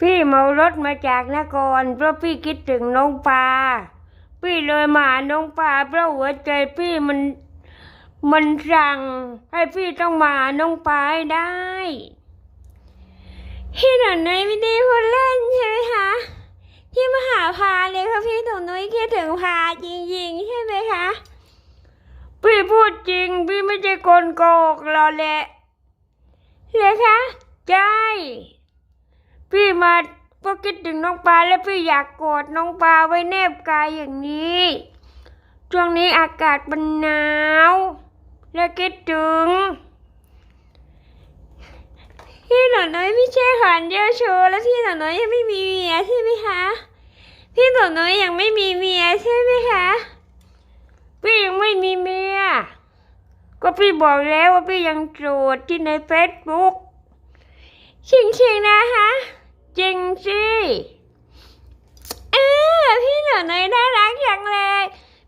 พี่เมารถมาจากนครเพราะพี่คิดถึงน้องปลาพี่เลยมาหาน้องปลาเพราะหัวใจพี่มันมันสั่งให้พี่ต้องมาหาน้องปลาให้ได้พี่หนูน้ยไม่ได้พูดเล่นใช่ไหมคะที่มาหาพาเลยค่ะพี่หนูน้อยคิดถึงพาจริงๆใช่ไหมคะพี่พูดจริง พี่ไม่ใช่คนโกหกหรอกแหละเลยคะใช่ พี่มาเพราะคิดถึงน้องปลาและพี่อยากกอดน้องปลาไว้แนบกายอย่างนี้ ช่วงนี้อากาศมันหนาว และคิดถึงพี่หนูน้อยไม่ใช่ขวัญเดียวโชว์แล้วพี่หนูน้อยยังไม่มีเมียใช่ไหมคะพี่หนูน้อยยังไม่มีเมียใช่ไหมคะพี่ยังไม่มีเมียก็พี่บอกแล้วว่าพี่ยังโสดที่ในเฟซบุ๊กจริงๆนะคะ จริงสิเออพี่หนูน้อยน่ารักอย่างเลย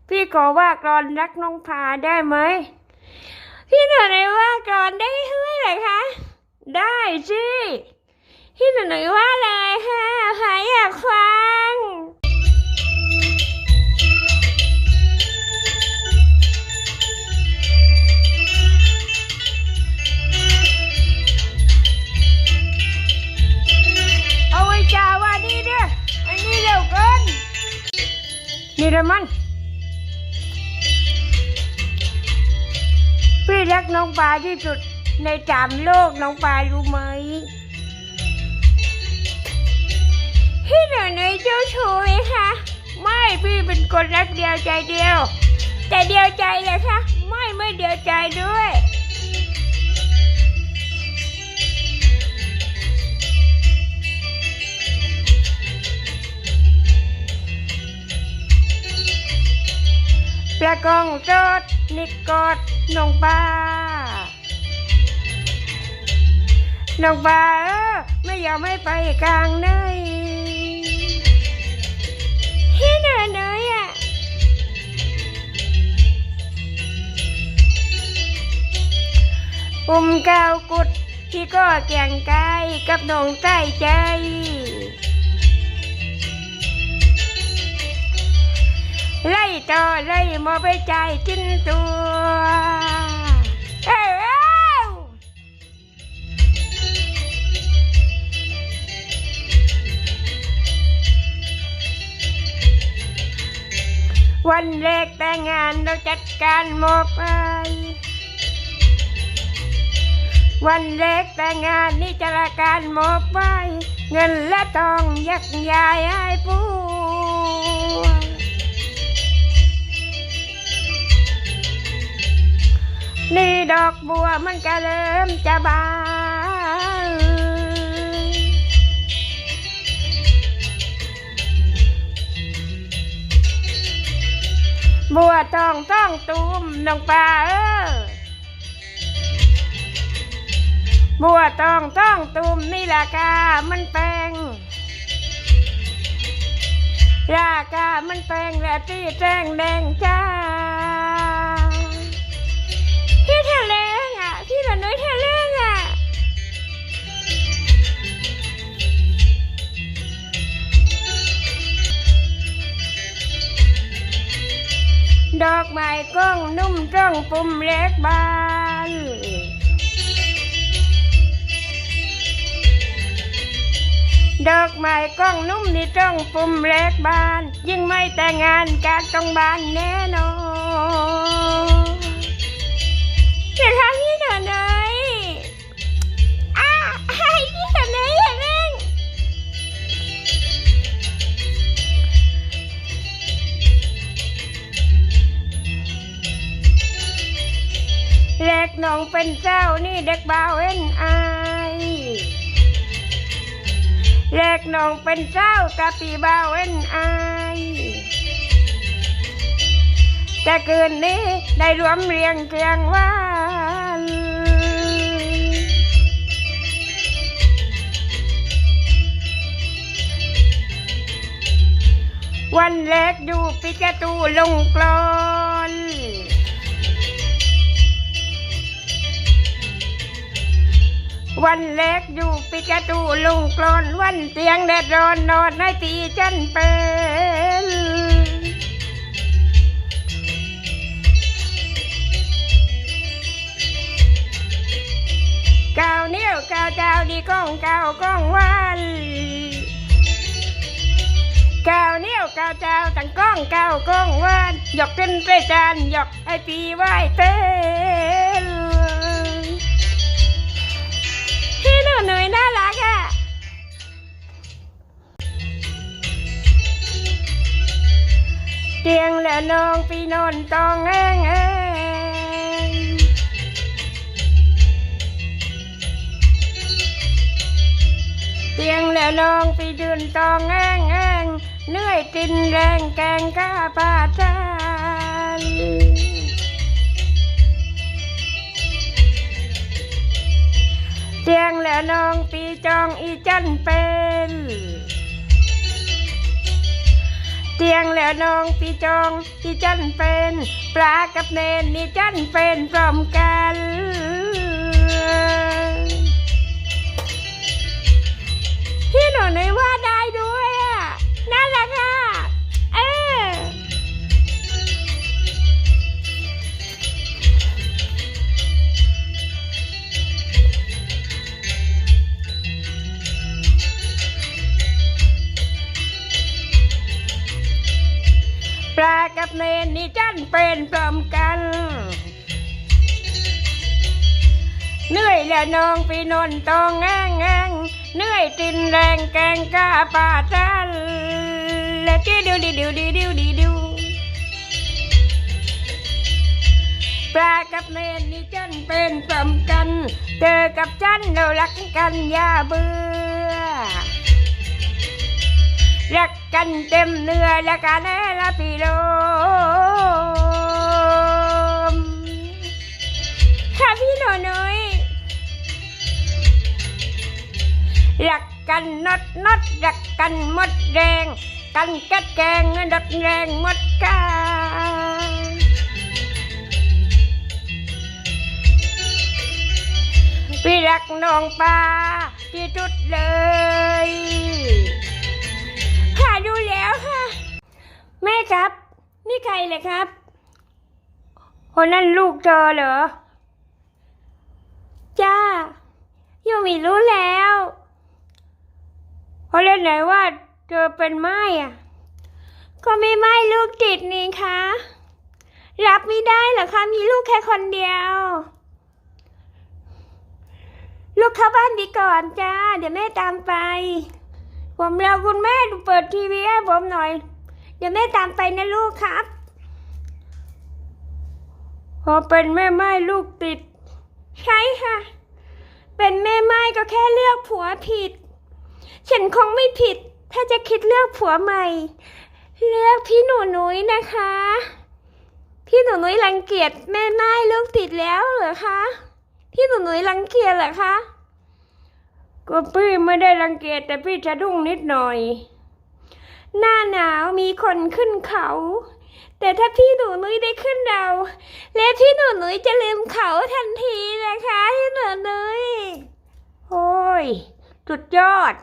พี่ขอว่ากรอนรักน้องพาได้ไหม พี่หนูน้อยว่ากรอนได้ด้วยเหรอคะ ได้สิ พี่หนูน้อยว่าเลยค่ะพาอยากฟัง นี่ละมัน พี่รักน้องปลาที่สุดในสามโลกน้องปลารู้ไหมพี่หนูในเจ้าชู้ไหมคะไม่พี่เป็นคนรักเดียวใจเดียว แต่เดียวใจเลยคะไม่ไม่เดียวใจด้วย ประกองจอดนิกกอดน้องปลาน้องปลาเออไม่ยอมให้ไปกลางเนยที่เหนื่อยเนยอะปุ่มกาวกุดที่ก็เกียงกายกับน้องใต้ใจ ไล่ต่อไล่มอไปใจกินตัวเอ้าวันแรกแต่งงานเราจัดการหมอไป วันแรกแต่งงานนี่จะละการหมอไป เงินและทองยักยายให้ผู้ นี่ดอกบัวมันก็เริ่มจะบานบัวตองต้องตูมน้องปลาเออบัวตองต้องตูมนี่ราคามันแพงราคามันแพงและที่แจ้งแดงจ้า งอะพี่หลานน้อยทะเลงอะดอกไม้ก้องนุ่มจ้องปุ่ม น้องเป็นเจ้านี่เด็กบ่าวเอ็นอายเล็กน้องเป็นเจ้ากะปีบ่าวเอ็นอแต่คืนนี้ได้รวมเรียงเคียงวันวันแรกอยู่ปิกาตูลงกลอน วันแรกอยู่ปิกาตูลุงกลอนวันเตียงแดดร้อนนอนในตีจันเป็นกาวเนี้ยวกาวเจ้าดีก้องกาวก้องวันกาวเนี้ยวกาวเจ้าตั้งก้องกาวก้องวันหยอกขึ้นไปจานหยอกไอปีไหวเต้น เหนุ่ยน่ารักอะเตียงและน้องพี่นอนตองแงแองเตียงและน้องพี่ยืนตองแองแองเหนื่อยตินแรงแกงกาปาทา เตียงและน้องปีจองอีจันเป็นเตียงแล้วน้องปีจองอีจันเป็นปลากับเนนนี่จันเป็นพร้อมกันพี่หนูในว่าได้ เป็นพร้อมกัน เหนื่อยและน้องพี่นนต้องแง่งแง่งเหนื่อยตินแรงแกงกาป่าจันและดิวดิวดิวดิวดิวดิวดิวปลากับเมนนี่จันเป็นพร้อมกัน เจอกับจันเรารักกันอย่าเบื่อรักกันเต็มเนื้อและกันแน่ละพี่โล หนูน้อยรักกันนดนดรักกันหมดแรง กันกัดแกงนดแรงหมดกาพี่รักน้องปลาที่สุดเลยค่ะดูแล้วค่ะ แม่ครับ นี่ใครเลยครับคนนั้นลูกเธอเหรอ จ้ายูมีรู้แล้วเพราะเล่นไหนว่าเธอเป็นไม้อะก็ไม่ไม้ลูกติดนี่คะ รับไม่ได้เหรอคะ มีลูกแค่คนเดียว ลูกเข้าบ้านดีก่อนจ้า เดี๋ยวแม่ตามไป ผมรอคุณแม่ดูเปิดทีวีให้ผมหน่อย เดี๋ยวแม่ตามไปนะลูกครับ พอเป็นแม่ไม้ลูกติด ใช่ค่ะ เป็นแม่ไม้ก็แค่เลือกผัวผิด ฉันคงไม่ผิด ถ้าจะคิดเลือกผัวใหม่ เลือกพี่หนูนุ้ยนะคะ พี่หนูนุ้ยรังเกียจแม่ไม้ลูกติดแล้วเหรอคะ พี่หนูนุ้ยรังเกียจเหรอคะก็พี่ไม่ได้รังเกียจแต่พี่จะดุ้งนิดหน่อย หน้าหนาวมีคนขึ้นเขา แต่ถ้าพี่หนูนุ้ยได้ขึ้นเราและพี่หนูนุ้ยจะลืมเขาทันทีนะคะพี่หนูนุ้ยโอ้ยสุดยอด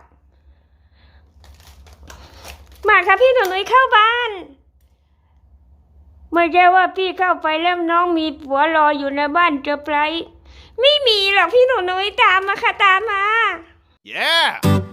มาค่ะพี่หนูนุ้ยเข้าบ้านไม่ใช่ว่าพี่เข้าไปแล้วน้องมีผัวรออยู่ในบ้านเจอไพรไม่มีหรอกพี่หนูนุ้ยตามมาค่ะตามมา Yeah!